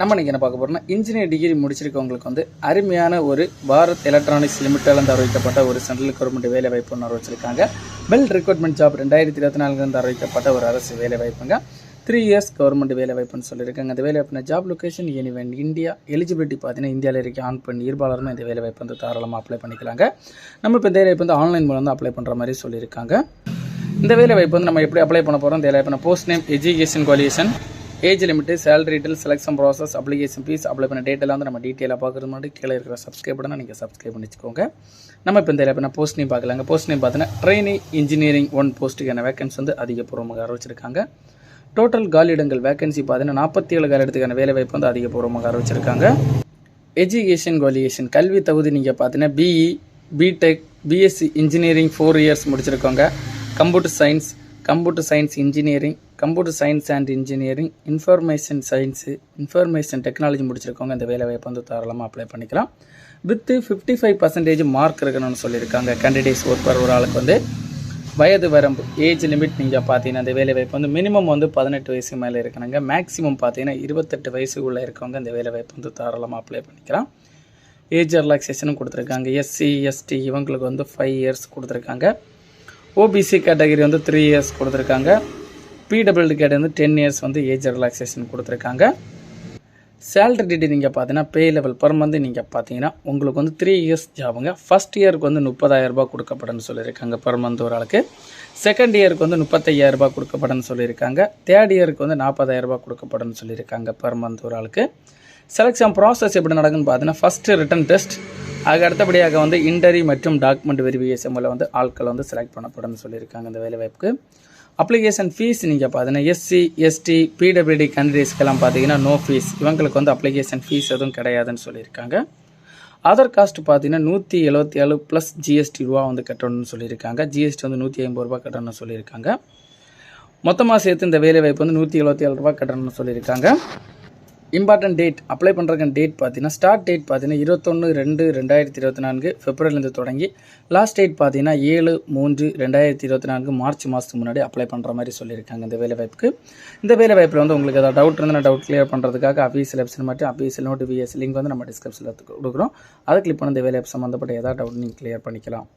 நம்ம இன்றைக்கி என்ன பார்க்க போகிறோம்னா இன்ஜினியர் டிகிரி முடிச்சிருக்கவங்களுக்கு வந்து அருமையான ஒரு பாரத் எலக்ட்ரானிக்ஸ் லிமிட்டிலேருந்து அறிவிக்கப்பட்ட ஒரு சென்ட்ரல் கவர்மெண்ட் வேலை வாய்ப்பு ஒன்று வச்சிருக்காங்க பெல் ரெக்ரூட்மெண்ட் ஜாப் ரெண்டாயிரத்தி இருபத்தி நாலுலேருந்து அறிவிக்கப்பட்ட ஒரு அரசு வேலை வாய்ப்புங்க த்ரீ இயர்ஸ் கவர்மெண்ட் வேலை வாய்ப்புன்னு சொல்லியிருக்காங்க. அந்த வேலை வாய்ப்புன ஜாப் லொகேஷன் எனிவென் இந்தியா எலிஜிபிலிட்டி பார்த்தீங்கன்னா இந்தியாவில் இருக்க ஆன் பெண் இருபாலருமே இந்த வேலை வாய்ப்பு வந்து தாராளமாக அப்ளை பண்ணிக்கலாங்க. நம்ம இப்போ இந்த வேலை வாய்ப்பு வந்து ஆன்லைன் மூலம் தான் அப்ளை பண்ணுற மாதிரி சொல்லியிருக்காங்க. இந்த வேலை வாய்ப்பு வந்து நம்ம எப்படி அப்ளை பண்ண போகிறோம் இந்த வேலை வாய்ப்பு post name education qualification age limit salary detail selection process application fees apply பண்ண டேட்டெல்லாம் வந்து நம்ம டீட்டெயிலாக பார்க்குறது முன்னாடி கீழே இருக்கிற சப்ஸ்கிரைப் பண்ணால் நீங்கள் சப்ஸ்கிரைப் பண்ணிக்கோங்க நம்ம இப்போ இந்த இப்போ போஸ்ட் நேம் பார்க்கலாங்க. போஸ்ட் நேம் பார்த்தீங்கன்னா ட்ரெயினி இன்ஜினியரிங் ஒன் போஸ்ட்டுக்கான வேகன்சி வந்து அதிகபூர்வமாக அறிவிச்சிருக்காங்க. டோட்டல் காலியிடங்கள் வேகன்சி பார்த்தீங்கன்னா நாற்பத்தி ஏழு காலிடத்துக்கான வேலை வாய்ப்பு வந்து அதிகபூர்வமாக அறிவிச்சிருக்காங்க. எஜுகேஷன் குவாலிஃபிகேஷன் கல்வி தகுதி நீங்கள் பார்த்தீங்கன்னா BE BTech BSc engineering four years முடிச்சிருக்கோங்க. Computer science computer science engineering computer science and engineering information science information technology முடிச்சிருக்கவங்க இந்த வேலை வாய்ப்பு வந்து தாராளமாக அப்ளை பண்ணிக்கலாம். With fifty five percentage mark இருக்கணும்னு சொல்லியிருக்காங்க கேண்டிடேட்ஸ் ஒர்க் ஒரு ஆளுக்கு வந்து வயது வரம்பு ஏஜ் லிமிட் நீங்கள் பார்த்தீங்கன்னா இந்த வேலை வாய்ப்பு வந்து மினிமம் வந்து பதினெட்டு வயசு மேலே இருக்கணுங்க. மேக்ஸிமம் பார்த்தீங்கன்னா இருபத்தெட்டு வயசுக்குள்ளே இருக்கவங்க இந்த வேலை வாய்ப்பு வந்து தாராளமாக அப்ளை பண்ணிக்கலாம். ஏஜ் ரிலாக்ஸேஷனும் கொடுத்துருக்காங்க. எஸ்சி எஸ்டி இவங்களுக்கு வந்து ஃபைவ் இயர்ஸ் கொடுத்துருக்காங்க. ஓபிசி கேட்டகரி வந்து த்ரீ இயர்ஸ் கொடுத்துருக்காங்க. பிடபிள்யூ கேட்டகரி வந்து டென் இயர்ஸ் வந்து ஏஜ் ரிலாக்ஸேஷன் கொடுத்துருக்காங்க. சேலரி டீட்டெயில் நீங்கள் பார்த்தீங்கன்னா பே லெவல் பர் மந்த் நீங்கள் பார்த்தீங்கன்னா உங்களுக்கு வந்து த்ரீ இயர்ஸ் ஜாபுங்க ஃபஸ்ட் இயருக்கு வந்து முப்பதாயிரம் ரூபாய் கொடுக்கப்படும்னு சொல்லியிருக்காங்க பர் மந்த் ஒரு ஆளுக்கு. செகண்ட் இயருக்கு வந்து முப்பத்தையாயிரரூபா ரூபாய் கொடுக்கப்படும்னு சொல்லியிருக்காங்க. தேர்ட் இயருக்கு வந்து நாற்பதாயிரம் ரூபாய் கொடுக்கப்படும்னு சொல்லியிருக்காங்க பர் மந்த் ஒரு ஆளுக்கு. செலெக்ஷன் ப்ராசஸ் எப்படி நடக்குன்னு பார்த்தீங்கன்னா ஃபஸ்ட்டு ரிட்டன் டெஸ்ட் அதுக்கு அடுத்தபடியாக வந்து இன்டரி மற்றும் டாக்குமெண்ட் வெரிஃபிகேஷன் மூலம் வந்து ஆட்கள் வந்து செலக்ட் பண்ணப்படும்னு சொல்லியிருக்காங்க இந்த வேலைவாய்ப்புக்கு. அப்ளிகேஷன் ஃபீஸ் நீங்கள் பார்த்தீங்கன்னா எஸ்சி எஸ்டி பிடபிள்யூடி கேண்டிடேட்ஸ்க்கெல்லாம் பார்த்தீங்கன்னா நோ ஃபீஸ் இவங்களுக்கு வந்து அப்ளிகேஷன் ஃபீஸ் எதுவும் கிடையாதுன்னு சொல்லியிருக்காங்க. அதர் காஸ்ட் பார்த்தீங்கன்னா நூற்றி எழுபத்தி ஏழு ப்ளஸ் ஜிஎஸ்டி ரூபா வந்து கட்டணும்னு சொல்லியிருக்காங்க. ஜிஎஸ்டி வந்து நூற்றி ஐம்பது ரூபா கட்டணும்னு சொல்லியிருக்காங்க. மொத்தமாக சேர்த்து இந்த வேலைவாய்ப்பு வந்து நூற்றி எழுபத்தி ஏழு ரூபா கட்டணும்னு சொல்லியிருக்காங்க. இம்பார்ட்டன்ட் டேட் அப்ளை பண்ணுறதுக்கு டேட் பார்த்தீங்கன்னா ஸ்டார்ட் டேட் பார்த்தீங்கன்னா இருபத்தொன்று ரெண்டு ரெண்டாயிரத்தி இருபத்தி நான்கு பிப்ரவரிலேருந்து தொடங்கி லாஸ்ட் டேட் பார்த்தீங்கன்னா ஏழு மூன்று ரெண்டாயிரத்தி இருபத்தி நான்கு மார்ச் மாதத்துக்கு முன்னாடி அப்ளை பண்ணுற மாதிரி சொல்லியிருக்காங்க இந்த வேலை வாய்ப்புக்கு. இந்த வேலை வாய்ப்பில் வந்து உங்களுக்கு ஏதாவது டவுட் இருந்தால் டவுட் கிளியர் பண்ணுறதுக்காக அஃபீஷியல் வெப்சைட் மட்டும் அஃபீஷியல் விஎஸ் லிங்க் வந்து நம்ம டிஸ்கிரிப்ஷனில் கொடுக்குறோம். அதை கிளிக் பண்ண இந்த வேலை வாய்ப்பு சம்மந்தப்பட்ட ஏதாவது டவுட் நீங்கள் கிளியர் பண்ணிக்கலாம்.